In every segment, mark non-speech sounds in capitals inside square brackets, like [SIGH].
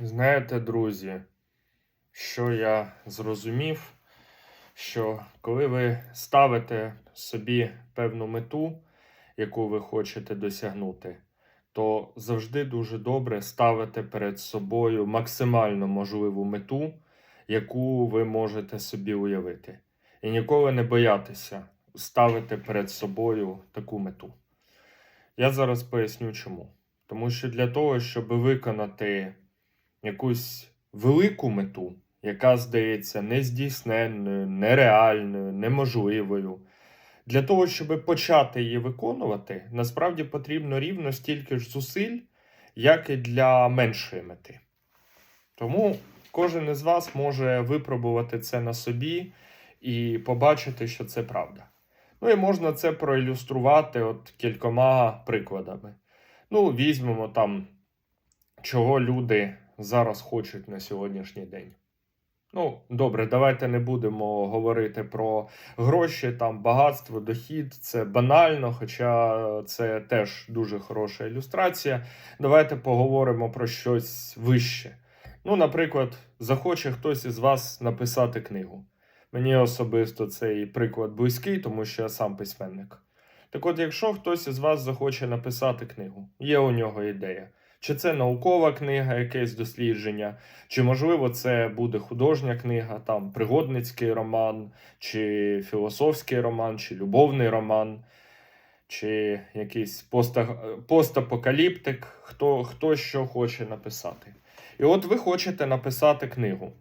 Знаєте, друзі, що я зрозумів, що коли ви ставите собі певну мету, яку ви хочете досягнути, то завжди дуже добре ставити перед собою максимально можливу мету, яку ви можете собі уявити. І ніколи не боятися ставити перед собою таку мету. Я зараз поясню чому. Тому що для того, щоб виконати якусь велику мету, яка здається нездійсненною, нереальною, неможливою. Для того, щоб почати її виконувати, насправді потрібно рівно стільки ж зусиль, як і для меншої мети. Тому кожен із вас може випробувати це на собі і побачити, що це правда. Ну і можна це проілюструвати от кількома прикладами. Ну, візьмемо там, чого люди зараз хочуть на сьогоднішній день. Ну, добре, давайте не будемо говорити про гроші, там багатство, дохід. Це банально, хоча це теж дуже хороша ілюстрація. Давайте поговоримо про щось вище. Ну, наприклад, захоче хтось із вас написати книгу. Мені особисто цей приклад близький, тому що я сам письменник. Так от, якщо хтось із вас захоче написати книгу, є у нього ідея. Чи це наукова книга, якесь дослідження, чи можливо це буде художня книга, там пригодницький роман, чи філософський роман, чи любовний роман, чи якийсь поста- постапокаліптик, хто, хто що хоче написати. І от ви хочете написати книгу.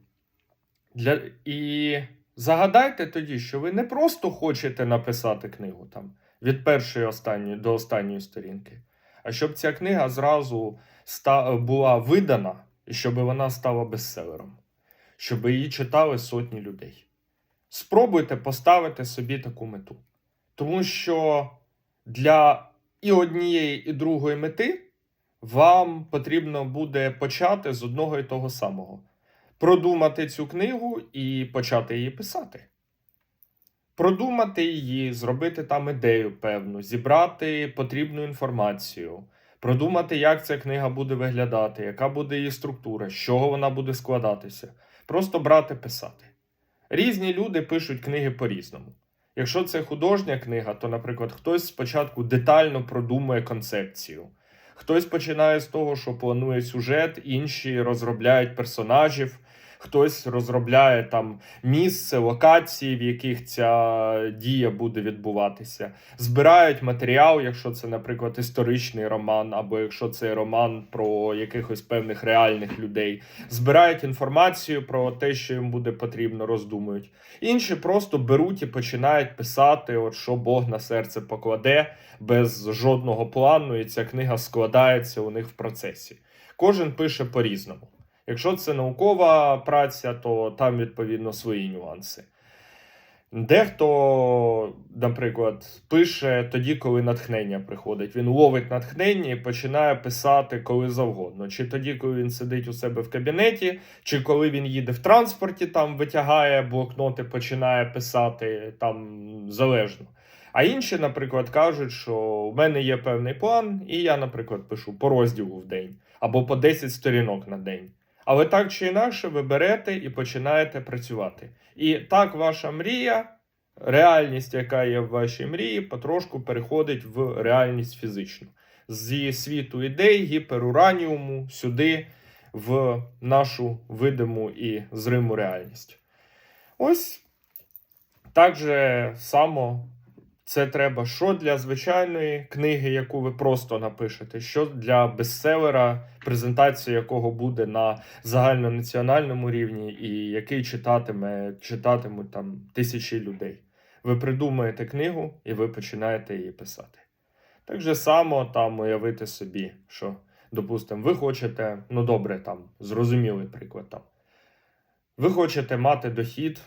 Для... І загадайте тоді, що ви не просто хочете написати книгу там від першої останньої до останньої сторінки, а щоб ця книга зразу була видана і щоб вона стала бестселером, щоб її читали сотні людей. Спробуйте поставити собі таку мету. Тому що для і однієї, і другої мети вам потрібно буде почати з одного і того самого. Продумати цю книгу і почати її писати. Продумати її, зробити там ідею певну, зібрати потрібну інформацію, продумати, як ця книга буде виглядати, яка буде її структура, з чого вона буде складатися. Просто брати писати. Різні люди пишуть книги по-різному. Якщо це художня книга, то, наприклад, хтось спочатку детально продумує концепцію. Хтось починає з того, що планує сюжет, інші розробляють персонажів, хтось розробляє там місце, локації, в яких ця дія буде відбуватися. Збирають матеріал, якщо це, наприклад, історичний роман, або якщо це роман про якихось певних реальних людей. Збирають інформацію про те, що їм буде потрібно, роздумують. Інші просто беруть і починають писати, от що Бог на серце покладе без жодного плану, і ця книга складається у них в процесі. Кожен пише по-різному. Якщо це наукова праця, то там відповідно свої нюанси. Дехто, наприклад, пише тоді, коли натхнення приходить. Він ловить натхнення і починає писати коли завгодно. Чи тоді, коли він сидить у себе в кабінеті, чи коли він їде в транспорті, там витягає блокноти, починає писати там залежно. А інші, наприклад, кажуть, що у мене є певний план, і я, наприклад, пишу по розділу в день або по 10 сторінок на день. Але так чи інакше ви берете і починаєте працювати. І так ваша мрія, реальність, яка є в вашій мрії, потрошку переходить в реальність фізичну. Зі світу ідей, гіперураніуму сюди, в нашу видиму і зриму реальність. Ось так же само це треба що для звичайної книги, яку ви просто напишете, що для бестселера, презентація якого буде на загальнонаціональному рівні, і який читатиме, читатимуть там тисячі людей. Ви придумаєте книгу і ви починаєте її писати. Так же само там уявити собі, що, допустимо, ви хочете, ну добре, там зрозумілий приклад там. Ви хочете мати дохід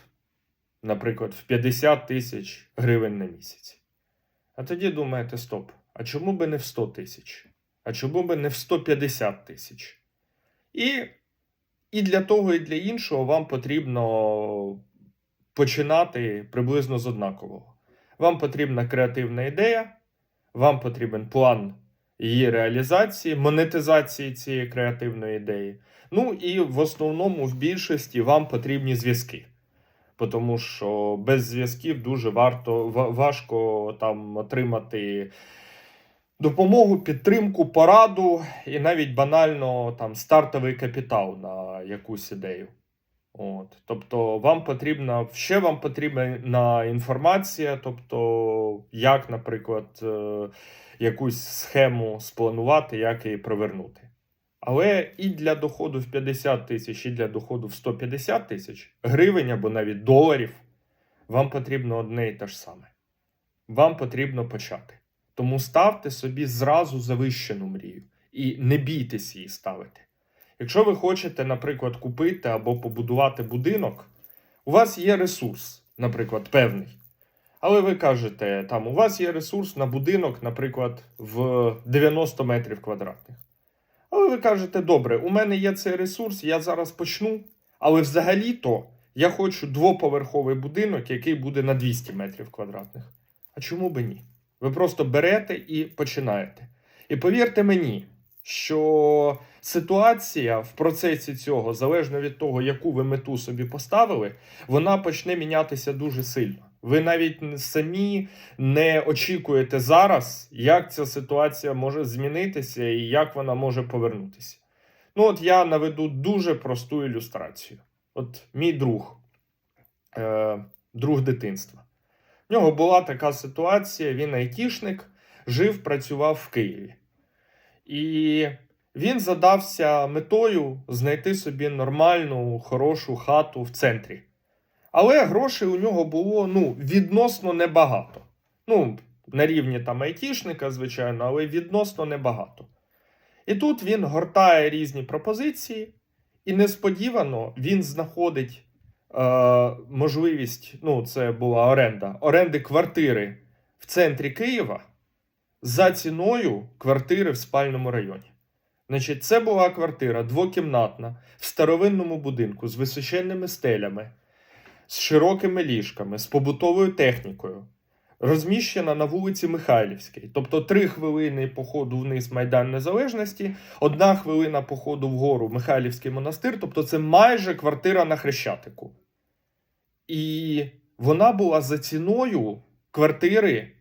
наприклад, в 50 тисяч гривень на місяць. А тоді думаєте, стоп, а чому би не в 100 тисяч? А чому би не в 150 тисяч? І, і для того, і для іншого вам потрібно починати приблизно з однакового. Вам потрібна креативна ідея, вам потрібен план, її реалізації, монетизації цієї креативної ідеї. Ну і в основному в більшості вам потрібні зв'язки. Тому що без зв'язків дуже варто важко там отримати допомогу, підтримку, пораду і навіть банально там стартовий капітал на якусь ідею. От. Тобто вам потрібна ще вам потрібна інформація, тобто, як, наприклад, е, якусь схему спланувати, як її провернути. Але і для доходу в 50 тисяч, і для доходу в 150 тисяч гривень або навіть доларів вам потрібно одне і те ж саме. Вам потрібно почати. Тому ставте собі зразу завищену мрію і не бійтесь її ставити. Якщо ви хочете, наприклад, купити або побудувати будинок, у вас є ресурс, наприклад, певний. Але ви кажете, там у вас є ресурс на будинок, наприклад, в 90 метрів квадратних. Але ви кажете, добре, у мене є цей ресурс, я зараз почну. Але взагалі-то я хочу двоповерховий будинок, який буде на 200 метрів квадратних. А чому би ні? Ви просто берете і починаєте. І повірте мені, що ситуація в процесі цього, залежно від того, яку ви мету собі поставили, вона почне мінятися дуже сильно. Ви навіть самі не очікуєте зараз, як ця ситуація може змінитися і як вона може повернутися. Ну, от я наведу дуже просту ілюстрацію. От мій друг, е, друг дитинства. В нього була така ситуація: він айтішник, жив, працював в Києві. І він задався метою знайти собі нормальну, хорошу хату в центрі. Але грошей у нього було ну, відносно небагато. Ну, на рівні там айтішника, звичайно, але відносно небагато. І тут він гортає різні пропозиції, і несподівано він знаходить е, можливість, ну, це була оренда, оренди квартири в центрі Києва за ціною квартири в спальному районі. Значить, це була квартира двокімнатна в старовинному будинку з височенними стелями, з широкими ліжками, з побутовою технікою, розміщена на вулиці Михайлівській. Тобто три хвилини походу вниз Майдан Незалежності, одна хвилина походу вгору Михайлівський монастир, тобто це майже квартира на Хрещатику. І вона була за ціною квартири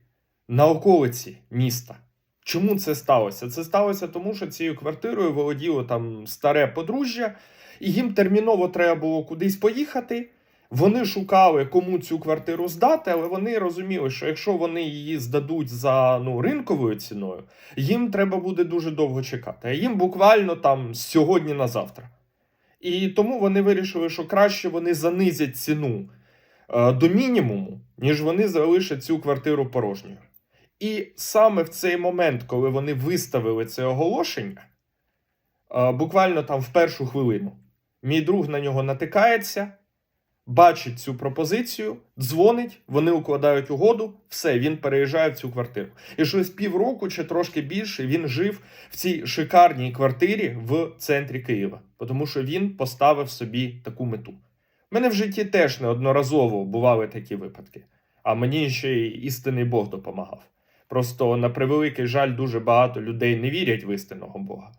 на околиці міста. Чому це сталося? Це сталося тому, що цією квартирою володіло там старе подружжя, і їм терміново треба було кудись поїхати. Вони шукали, кому цю квартиру здати, але вони розуміли, що якщо вони її здадуть за ну, ринковою ціною, їм треба буде дуже довго чекати. А їм буквально там з сьогодні на завтра. І тому вони вирішили, що краще вони занизять ціну е, до мінімуму, ніж вони залишать цю квартиру порожньою. І саме в цей момент, коли вони виставили це оголошення, е, буквально там в першу хвилину, мій друг на нього натикається, бачить цю пропозицію, дзвонить, вони укладають угоду, все, він переїжджає в цю квартиру. І щось півроку чи трошки більше він жив в цій шикарній квартирі в центрі Києва, тому що він поставив собі таку мету. У мене в житті теж неодноразово бували такі випадки, а мені ще й істинний Бог допомагав. Просто на превеликий жаль, дуже багато людей не вірять в істинного Бога.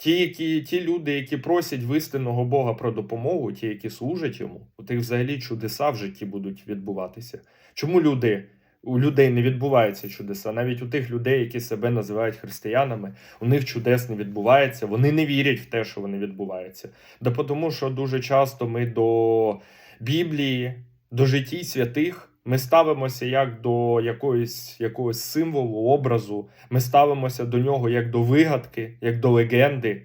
Ті, які, ті люди, які просять в істинного Бога про допомогу, ті, які служать йому, у тих взагалі чудеса в житті будуть відбуватися. Чому люди, у людей не відбуваються чудеса? Навіть у тих людей, які себе називають християнами, у них чудес не відбувається, вони не вірять в те, що вони відбуваються. Да тому, що дуже часто ми до Біблії, до житті святих. Ми ставимося як до якоїсь, якогось символу, образу. Ми ставимося до нього як до вигадки, як до легенди.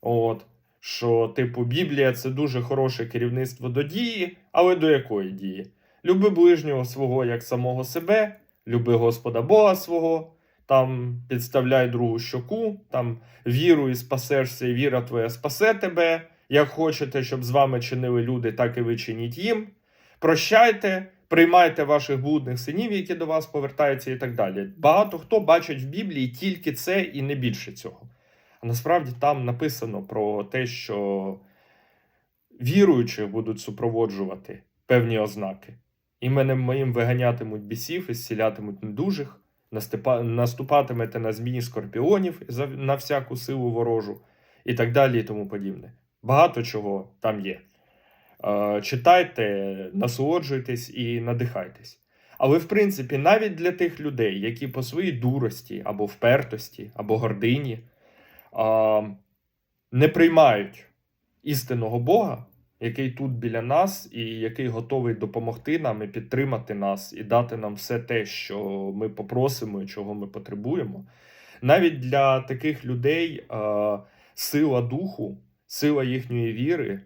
От, що, типу, Біблія це дуже хороше керівництво до дії, але до якої дії? Люби ближнього свого як самого себе, люби Господа Бога свого, там підставляй другу щоку, там віру і спасешся, і віра твоя спасе тебе. Як хочете, щоб з вами чинили люди, так і ви чиніть їм. Прощайте приймайте ваших блудних синів, які до вас повертаються, і так далі. Багато хто бачить в Біблії тільки це і не більше цього. А насправді там написано про те, що віруючих будуть супроводжувати певні ознаки. Іменем моїм виганятимуть бісів і зцілятимуть недужих, Наступатимете на змії скорпіонів на всяку силу ворожу і так далі, і тому подібне. Багато чого там є. Е, Читайте, насолоджуйтесь і надихайтесь. Але, в принципі, навіть для тих людей, які по своїй дурості або впертості, або гордині а, не приймають істинного Бога, який тут біля нас, і який готовий допомогти нам і підтримати нас, і дати нам все те, що ми попросимо і чого ми потребуємо. Навіть для таких людей а, сила духу, сила їхньої віри,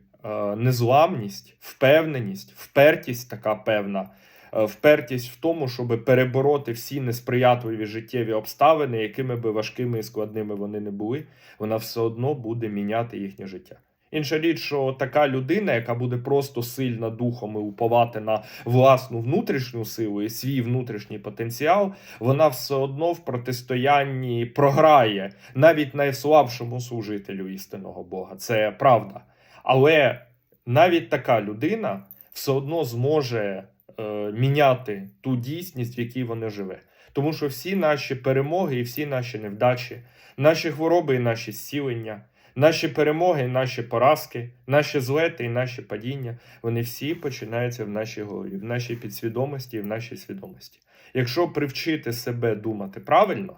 незламність, впевненість, впертість така певна. е, Впертість в тому, щоб перебороти всі несприятливі життєві обставини, якими би важкими і складними вони не були, вона все одно буде міняти їхнє життя. Інша річ, що така людина, яка буде просто сильна духом і уповати на власну внутрішню силу і свій внутрішній потенціал, вона все одно в протистоянні програє навіть найслабшому служителю істинного Бога. Це правда. Але навіть така людина все одно зможе е, міняти ту дійсність, в якій вона живе. Тому що всі наші перемоги і всі наші невдачі, наші хвороби і наші зцілення, наші перемоги і наші поразки, наші злети і наші падіння, вони всі починаються в нашій голові, в нашій підсвідомості і в нашій свідомості. Якщо привчити себе думати правильно,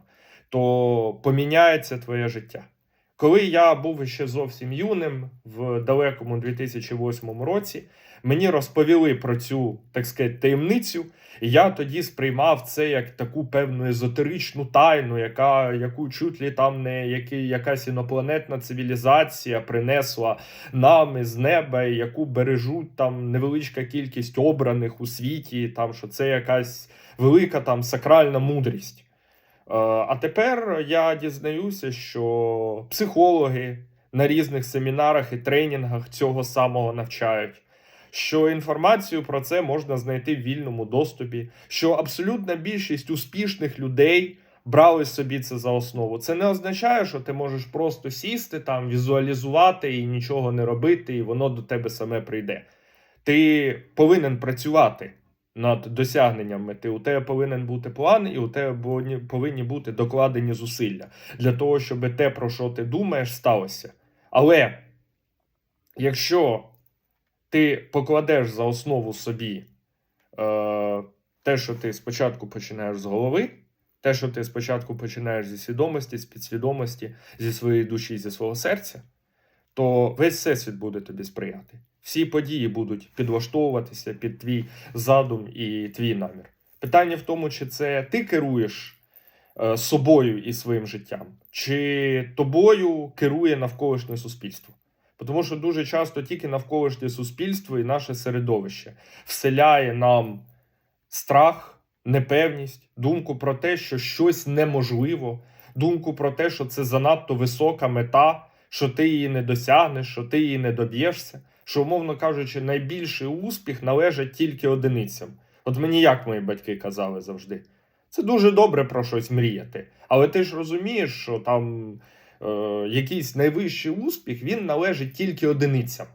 то поміняється твоє життя. Коли я був ще зовсім юним в далекому 2008 році, мені розповіли про цю так сказати, таємницю, і я тоді сприймав це як таку певну езотеричну тайну, яка, яку чуть ли там не які, якась інопланетна цивілізація принесла нам із неба, яку бережуть там невеличка кількість обраних у світі, там що це якась велика там сакральна мудрість. Е, А тепер я дізнаюся, що психологи на різних семінарах і тренінгах цього самого навчають. Що інформацію про це можна знайти в вільному доступі, що абсолютна більшість успішних людей брали собі це за основу. Це не означає, що ти можеш просто сісти там, візуалізувати і нічого не робити, і воно до тебе саме прийде. Ти повинен працювати над досягненням мети. У тебе повинен бути план, і у тебе повинні- бути докладені зусилля для того, щоб те, про що ти думаєш, сталося. Але якщо ти покладеш за основу собі е, те, що ти спочатку починаєш з голови, те, що ти спочатку починаєш зі свідомості, з підсвідомості, зі своєї душі, зі свого серця, то весь всесвіт буде тобі сприяти. Всі події будуть підлаштовуватися під твій задум і твій намір. Питання в тому, чи це ти керуєш е, собою і своїм життям, чи тобою керує навколишнє суспільство. Тому що дуже часто тільки навколишнє суспільство і наше середовище вселяє нам страх, непевність, думку про те, що щось неможливо, думку про те, що це занадто висока мета, що ти її не досягнеш, що ти її не доб'єшся. Що, умовно кажучи, найбільший успіх належить тільки одиницям. От мені як мої батьки казали завжди. Це дуже добре про щось мріяти. Але ти ж розумієш, що там е, якийсь найвищий успіх він належить тільки одиницям.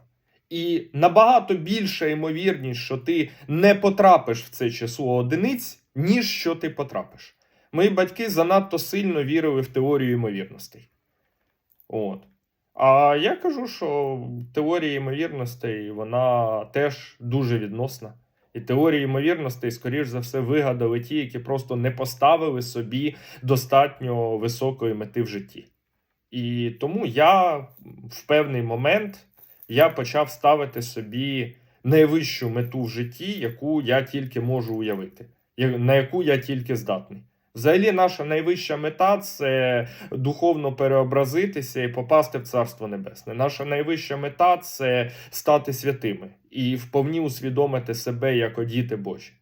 І набагато більша ймовірність, що ти не потрапиш в це число одиниць, ніж що ти потрапиш. Мої батьки занадто сильно вірили в теорію ймовірностей. От. А я кажу, що теорія ймовірностей вона теж дуже відносна. І теорії ймовірностей, скоріш за все, вигадали ті, які просто не поставили собі достатньо високої мети в житті. І тому я в певний момент я почав ставити собі найвищу мету в житті, яку я тільки можу уявити, на яку я тільки здатний. Взагалі, наша найвища мета це духовно переобразитися і попасти в Царство Небесне. Наша найвища мета це стати святими і вповні усвідомити себе як діти Божі.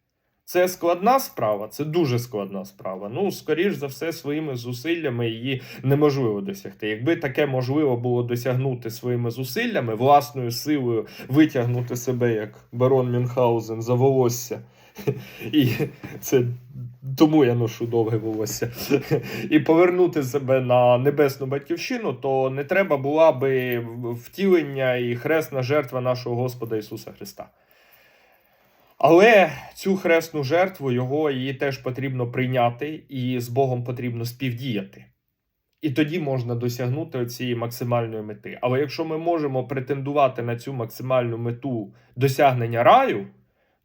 Це складна справа, це дуже складна справа. Ну, скоріш за все, своїми зусиллями її неможливо досягти. Якби таке можливо було досягнути своїми зусиллями, власною силою витягнути себе як барон Мюнхгаузен за волосся. [LAUGHS] І це тому я ношу довге волосся. І повернути себе на небесну батьківщину, то не треба була би втілення і хресна жертва нашого Господа Ісуса Христа. Але цю хресну жертву його її теж потрібно прийняти, і з Богом потрібно співдіяти. І тоді можна досягнути цієї максимальної мети. Але якщо ми можемо претендувати на цю максимальну мету досягнення раю,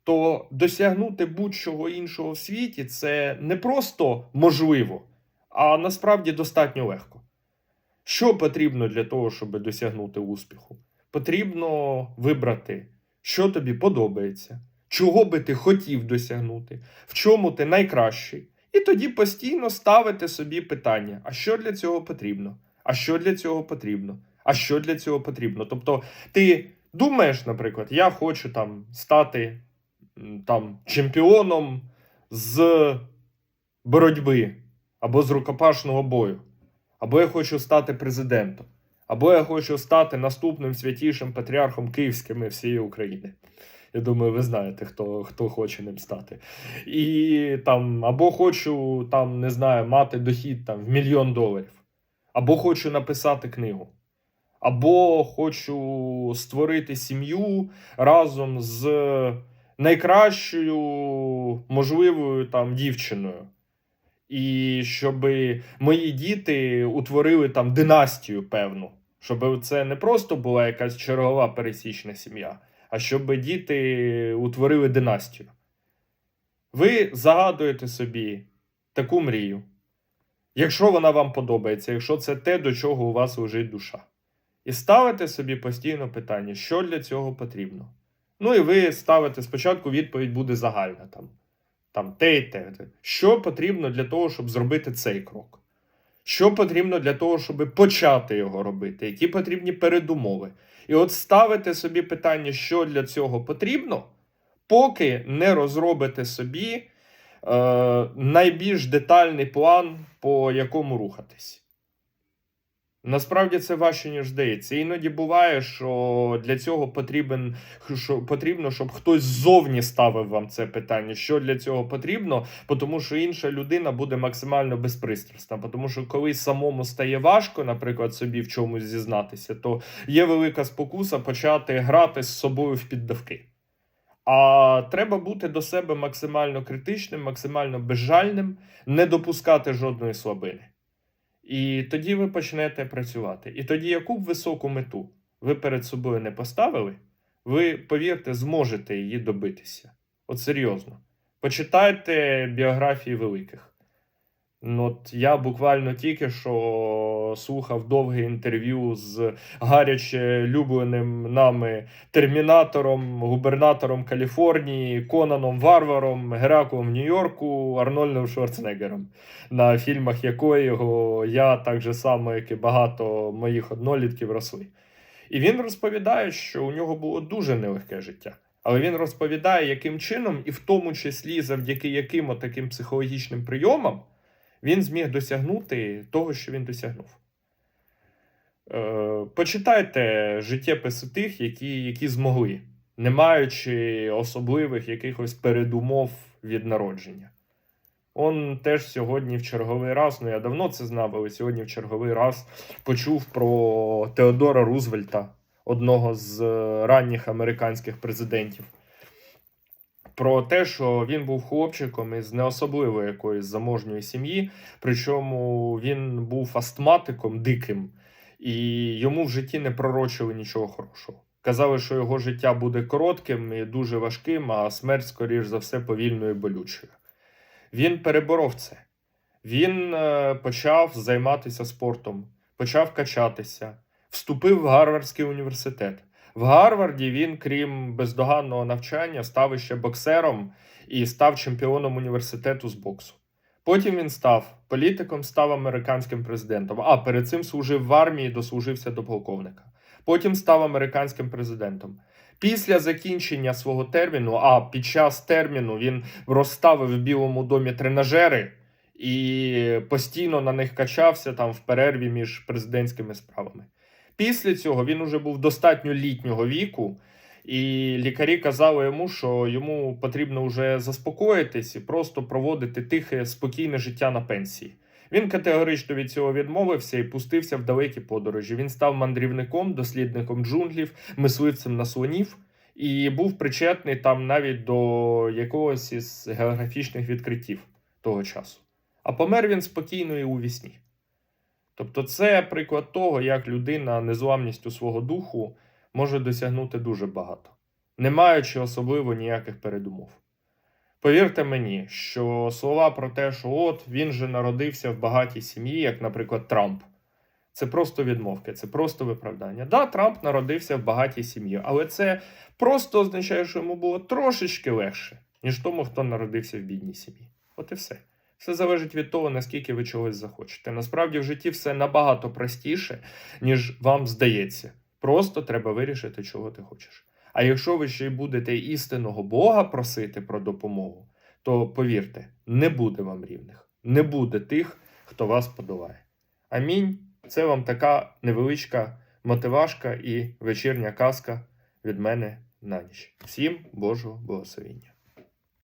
то досягнути будь-чого іншого в світі це не просто можливо, а насправді достатньо легко. Що потрібно для того, щоб досягнути успіху? Потрібно вибрати, що тобі подобається, чого би ти хотів досягнути, в чому ти найкращий. І тоді постійно ставити собі питання: а що для цього потрібно? А що для цього потрібно? А що для цього потрібно? Тобто, ти думаєш, наприклад, я хочу там стати там чемпіоном з боротьби або з рукопашного бою, або я хочу стати президентом, або я хочу стати наступним святішим патріархом Київським і всієї України. Я думаю, ви знаєте, хто, хто хоче ним стати. І там, або хочу там, не знаю, мати дохід там в мільйон доларів, або хочу написати книгу, або хочу створити сім'ю разом з найкращою можливою там дівчиною. І щоб мої діти утворили там династію певну, щоб це не просто була якась чергова пересічна сім'я, а щоб діти утворили династію. Ви загадуєте собі таку мрію, якщо вона вам подобається, якщо це те, до чого у вас лежить душа. І ставите собі постійно питання, що для цього потрібно. Ну і ви ставите спочатку відповідь буде загальна там. Там те і те. Що потрібно для того, щоб зробити цей крок? Що потрібно для того, щоб почати його робити? Які потрібні передумови? І от ставите собі питання, що для цього потрібно, поки не розробите собі е, найбільш детальний план, по якому рухатись. Насправді це важче, ніж здається. Іноді буває, що для цього потрібен, що потрібно, щоб хтось ззовні ставив вам це питання. Що для цього потрібно, тому що інша людина буде максимально безпристрасна. Тому що коли самому стає важко, наприклад, собі в чомусь зізнатися, то є велика спокуса почати грати з собою в піддавки. А треба бути до себе максимально критичним, максимально безжальним, не допускати жодної слабини. І тоді ви почнете працювати. І тоді, яку б високу мету ви перед собою не поставили, ви, повірте, зможете її добитися. От серйозно. Почитайте біографії великих. Ну, от я буквально тільки що слухав довге інтерв'ю з гаряче любленим нами термінатором, губернатором Каліфорнії, Конаном Варваром, Гераклом Нью-Йорку, Арнольдом Шварценеггером, на фільмах якого я так же само, як і багато моїх однолітків росли. І він розповідає, що у нього було дуже нелегке життя. Але він розповідає, яким чином, і в тому числі завдяки яким таким психологічним прийомам він зміг досягнути того, що він досягнув. Е, почитайте життєписи тих, які, які змогли, не маючи особливих якихось передумов від народження. Он теж сьогодні в черговий раз, ну я давно це знав, але сьогодні в черговий раз почув про Теодора Рузвельта, одного з е, ранніх американських президентів про те, що він був хлопчиком із не особливо якоїсь заможньої сім'ї, причому він був астматиком диким, і йому в житті не пророчили нічого хорошого. Казали, що його життя буде коротким і дуже важким, а смерть, скоріш за все, повільною і болючою. Він переборов це. Він е, почав займатися спортом, почав качатися, вступив в Гарвардський університет. В Гарварді він, крім бездоганного навчання, став іще боксером і став чемпіоном університету з боксу. Потім він став політиком, став американським президентом. А перед цим служив в армії, дослужився до полковника. Потім став американським президентом. Після закінчення свого терміну, а під час терміну він розставив в Білому домі тренажери і постійно на них качався там в перерві між президентськими справами. Після цього він уже був достатньо літнього віку, і лікарі казали йому, що йому потрібно вже заспокоїтись і просто проводити тихе, спокійне життя на пенсії. Він категорично від цього відмовився і пустився в далекі подорожі. Він став мандрівником, дослідником джунглів, мисливцем на слонів і був причетний там навіть до якогось із географічних відкриттів того часу. А помер він спокійно і у вісні. Тобто, це приклад того, як людина незламністю свого духу може досягнути дуже багато, не маючи особливо ніяких передумов. Повірте мені, що слова про те, що от він же народився в багатій сім'ї, як, наприклад, Трамп, це просто відмовки, це просто виправдання. Да, Трамп народився в багатій сім'ї, але це просто означає, що йому було трошечки легше, ніж тому, хто народився в бідній сім'ї. От і все. Все залежить від того, наскільки ви чогось захочете. Насправді в житті все набагато простіше, ніж вам здається. Просто треба вирішити, чого ти хочеш. А якщо ви ще й будете істинного Бога просити про допомогу, то повірте, не буде вам рівних, не буде тих, хто вас подолає. Амінь. Це вам така невеличка мотивашка і вечірня казка від мене на ніч. Всім Божого благословіння.